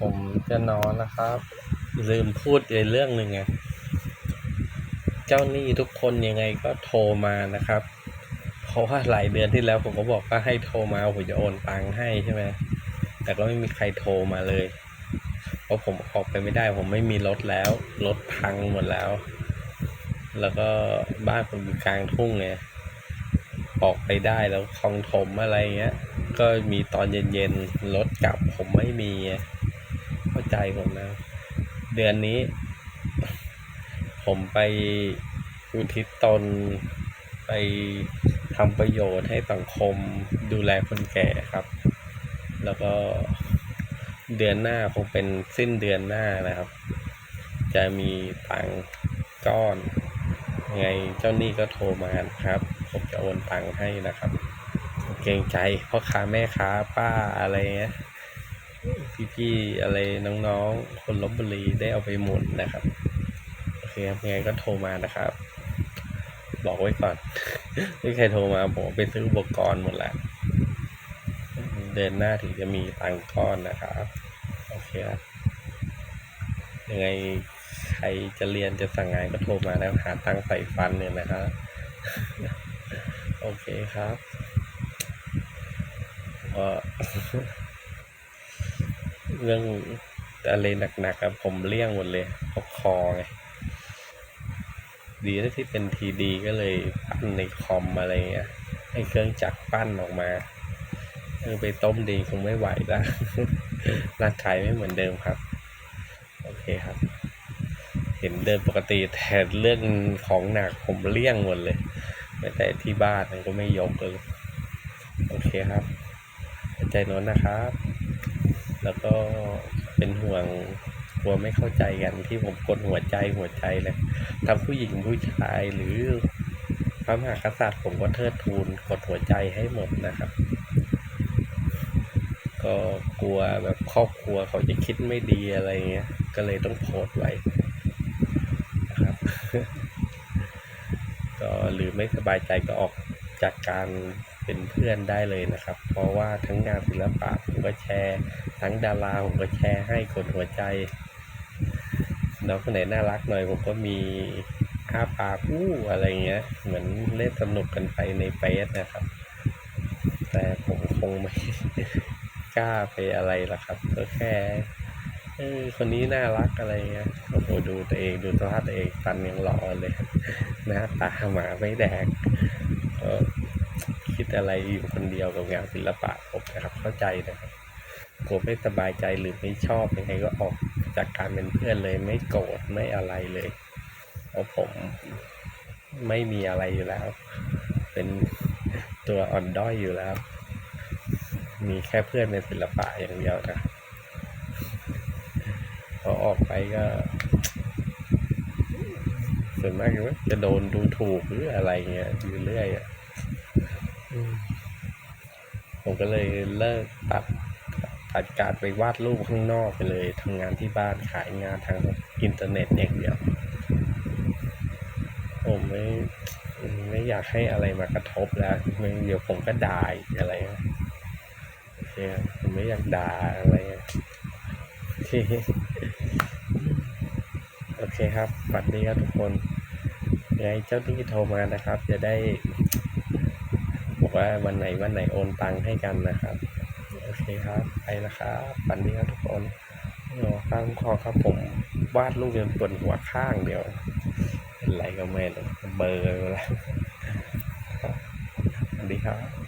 ผมจะนอนนะครับ ลืมพูดในเรื่องหนึ่งไงเจ้าหนี้ทุกคนยังไงก็โทรมานะครับ เพราะว่าหลายเดือนที่แล้วผมก็บอกว่าให้โทรมาผมจะโอนตังค์ให้ใช่ไหมแต่ก็ไม่มีใครโทรมาเลย เพราะผมออกไปไม่ได้ ผมไม่มีรถแล้วรถพังหมดแล้ว แล้วก็บ้านผมอยู่กลางทุ่งไงออกไปได้แล้วคลองถมอะไรเงี้ย ก็มีตอนเย็นๆรถกลับผมไม่มีไง ใจผมนะ เดือนนี้ ผมไปอุทิศตน ไปทำประโยชน์ให้สังคมดูแลคนแก่ครับ แล้วก็เดือนหน้าคงเป็นสิ้นเดือนหน้านะครับ จะมีตังก้อนไงเจ้าหนี้ก็โทรมาครับ ผมจะโอนตังค์ให้นะครับ เกรงใจพ่อค้าแม่ค้าป้าอะไรเงี้ย พี่ๆอะไรน้องๆ คนลบบุรีได้เอาไปหมุนนะครับ โอเคครับยังไงก็โทรมานะครับ บอกไว้ก่อน ไม่ใครโทรมาผมไปซื้ออุปกรณ์หมดแล้วเดือนหน้าถึงจะมีตังค์ก้อนนะครับ โอเคครับยังไงใครจะเรียนจะสั่งงานก็โทรมาแล้วหาตังค์ใส่ฟันเนี่ยนะครับ โอเคครับก็ เรื่องอะไรหนักๆอะผมเลี่ยงหมดเลยเพราะคอไงดีที่เป็นทีดีก็เลยปั้นในคอมอะไรเงี้ยให้เครื่องจักรปั้นออกมาเออไปต้มดีคงไม่ไหวละร่างกายไม่เหมือนเดิมครับ โอเคครับ เห็นเดินปกติแต่เรื่องของหนักผมเลี่ยงหมดเลยแม้แต่ที่บ้านมันก็ไม่ยกเลย โอเคครับ ใจน้นนะครับ แล้วก็เป็นห่วงกลัวไม่เข้าใจกันที่ผมกดหัวใจหัวใจเลยทั้งผู้หญิงผู้ชายหรือพระมหากษัตริย์ผมก็เทิดทูนกดหัวใจให้หมดนะครับ ก็กลัวแบบครอบครัวเขาจะคิดไม่ดีอะไรเงี้ย ก็เลยต้องโพสต์ไว้นะครับ ก็หรือไม่สบายใจก็ออกจากการเป็นเพื่อนได้เลยนะครับ เพราะว่าทั้งงานศิลปะผมก็แชร์ ทั้งดาราผมก็แชร์ให้กดหัวใจน้องคนไหนน่ารักหน่อยผมก็มีอ้าปากอู้อะไรเงี้ย เหมือนเล่นสนุกกันไปในเฟซนะครับ แต่ผมคงไม่กล้าไปอะไรล่ะครับ ก็แค่เออคนนี้น่ารักอะไรเงี้ยโอ้โหดูตัวเองดูสภาพตัวเองฟันยังหล่อเลยหน้าตาหมาไม่แดงก็ คิดอะไรอยู่คนเดียวกับงานศิลปะผมนะครับเข้าใจนะครับกลัวไม่สบายใจหรือไม่ชอบยังไงก็ออกจากการเป็นเพื่อนเลยไม่โกรธไม่อะไรเลยเพราะผมไม่มีอะไรอยู่แล้ว เป็นตัวอ่อนด้อยอยู่แล้ว มีแค่เพื่อนในศิลปะอย่างเดียวนะพอออกไปก็ ส่วนมากก็จะโดนดูถูกหรืออะไรเงี้ยอยู่เรื่อยอะ ผมก็เลยเลิกตัดตัดการไปวาดรูปข้างนอกไปเลยทำงานที่บ้านขายงานทางอินเทอร์เน็ตอย่างเดียว ผมไม่ไม่อยากให้อะไรมากระทบแล้วเดี๋ยวผมก็ด่าอะไรเคครับผมไม่อยากด่าอะไรอะโอเคโอเคครับสวัสดีครับทุกคนยังไงเจ้าหนี้โทรมานะครับ จะได้ ว่าวันไหนวันไหนโอนตังค์ให้กันนะครับ โอเคครับไปนะครับฝันดีครับทุกคนโอ้ข้างคอครับผมวาดรูปจนปวดหัวข้างเดียวเป็นไรก็ไม่เบอร์แล้วครับสวัสดีครับ